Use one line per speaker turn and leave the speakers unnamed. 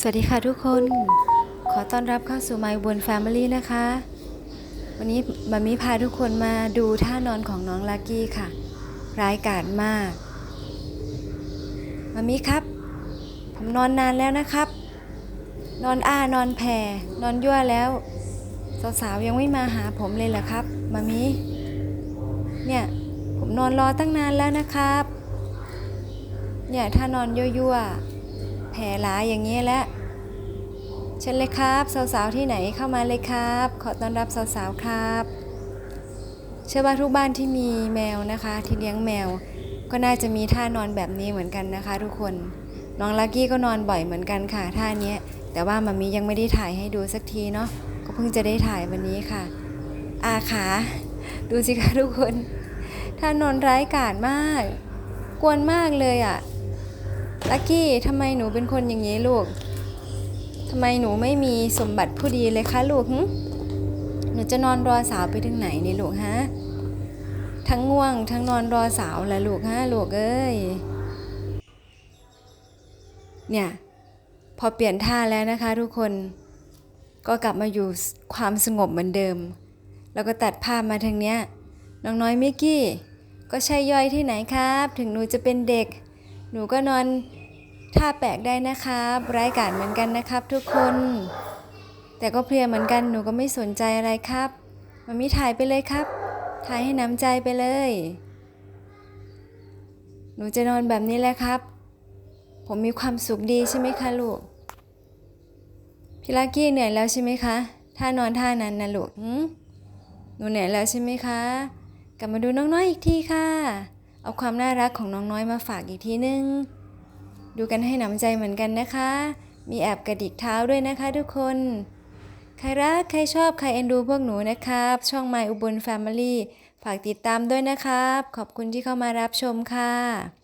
สวัสดีค่ะทุกคน ขอต้อนรับเข้าสู่ My บน Family นะคะ วันนี้มามีพาทุกคนมาดูท่านอนของน้องลักกี้ค่ะ ร้ายกาจมากมามีครับ ผมนอนนานแล้วนะครับ นอนอ้านอนแผ่นอนยั่วแล้วสาวๆยังไม่มาหาผมเลยเหรอครับมามีเนี่ยผมนอนรอตั้งนานแล้วนะครับ เนี่ยถ้านอนยั่วๆ หลายอย่างนี้ยแหละเชิญเลยครับ สาวๆที่ไหนเข้ามาเลยครับ ขอต้อนรับสาวๆครับ เชื่อว่าทุกบ้านที่มีแมวนะคะ ที่เลี้ยงแมว ก็น่าจะมีท่านอนแบบนี้เหมือนกันนะคะ ทุกคนน้องลักกี้ก็นอนบ่อยเหมือนกันค่ะท่านี้แต่ว่ามามียังไม่ได้ถ่ายให้ดูสักทีเนาะก็เพิ่งจะได้ถ่ายวันนี้ค่ะ อาขาดูสิคะทุกคนท่านอนร้ายกาจมาก กวนมากเลยอะ่ะ ลักกี้ทำไมหนูเป็นคนอย่างนี้ลูกทำไมหนูไม่มีสมบัติผู้ดีเลยคะลูกหหนูจะนอนรอสาวไปถึงไหนนี่ลูกฮะ ทั้งง่วง ทั้งนอนรอสาวแหละลูกฮะลูกเอ้ย เนี่ย พอเปลี่ยนท่าแล้วนะคะทุกคน ก็กลับมาอยู่ความสงบเหมือนเดิม แล้วก็ตัดภาพมาทางเนี้ย น้องน้อยมิกกี้ ก็ใช่ย่อยที่ไหนครับ ถึงหนูจะเป็นเด็ก หนูก็นอน ท่าแปลกได้นะครับร้ายกาจเหมือนกันนะครับ ทุกคน แต่ก็เพลียเหมือนกันหนูก็ไม่สนใจอะไรครับมันมีถ่ายไปเลยครับ ถ่ายให้น้ำใจไปเลย หนูจะนอนแบบนี้แหละครับ ผมมีความสุขดีใช่ไหมคะลูกพี่ลักกี้เหนื่อยแล้วใช่ไหมคะท่านอนท่านั้นนะลูกหืมหนูเหนื่อยแล้วใช่ไหมคะ กลับมาดูน้องน้อยอีกทีค่ะ เอาความน่ารักของน้องน้อยมาฝากอีกทีนึง ดูกันให้หนำใจเหมือนกันนะคะ มีแอบกระดิกเท้าด้วยนะคะทุกคน ใครรัก ใครชอบ ใครเอ็นดูพวกหนูนะครับ ช่อง My อุบล Family ฝากติดตามด้วยนะครับ ขอบคุณที่เข้ามารับชมค่ะ